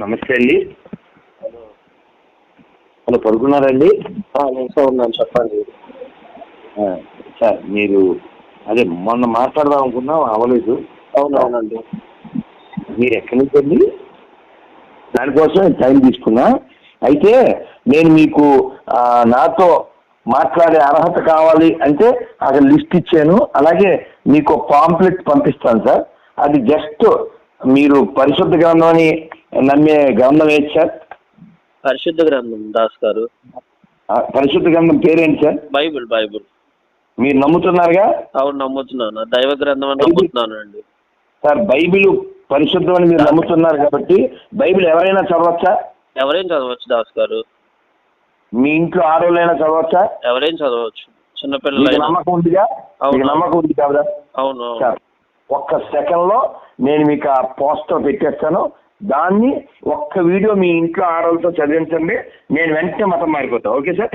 నమస్తే అండి. హలో. పడుకున్నారండి? నేను ఉన్నాను చెప్పండి. సార్ మీరు అదే మొన్న మాట్లాడదాం అనుకున్నాం అవ్వలేదు. అవునవునండి మీరు ఎక్కడి నుంచి అండి? దానికోసం టైం తీసుకున్నా. అయితే నేను మీకు నాతో మాట్లాడే అర్హత కావాలి అంటే అక్కడ లిస్ట్ ఇచ్చాను. అలాగే మీకు పాంప్లెట్ పంపిస్తాను సార్. అది జస్ట్ మీరు పరిశుద్ధ గ్రంథం అని నమ్మే గ్రంథం ఏంటి సార్? పరిశుద్ధ గ్రంథం దాస్ గారు. పరిశుద్ధ గ్రంథం పేరేంటి సార్? Bible Bible. మీరు నమ్ముతున్నారుగా? అవును నమ్ముతున్నాను. దైవ గ్రంథం అని నమ్ముతున్నాను అండి. సార్ బైబిల్ పరిశుద్ధం అని మీరు నమ్ముతున్నారు కాబట్టి బైబిల్ ఎవరైనా చదవచ్చా? ఎవరేం చదవచ్చు దాస్ గారు. మీ ఇంట్లో ఆడవాళ్ళైనా చదవచ్చా? ఎవరేం చదవచ్చు. మీకు చిన్నపిల్లలైనా నమ్మకం ఉందిగా? నమ్మకం ఉంది కదా? అవును అవును. సార్ ఒక్క సెకండ్లో నేను మీకు ఆ పోస్టర్ పెట్టేస్తాను. దాన్ని ఒక్క వీడియో మీ ఇంట్లో ఆడవాళ్ళతో చదివించండి. నేను వెంటనే మతం మారిపోతాను ఓకే సార్?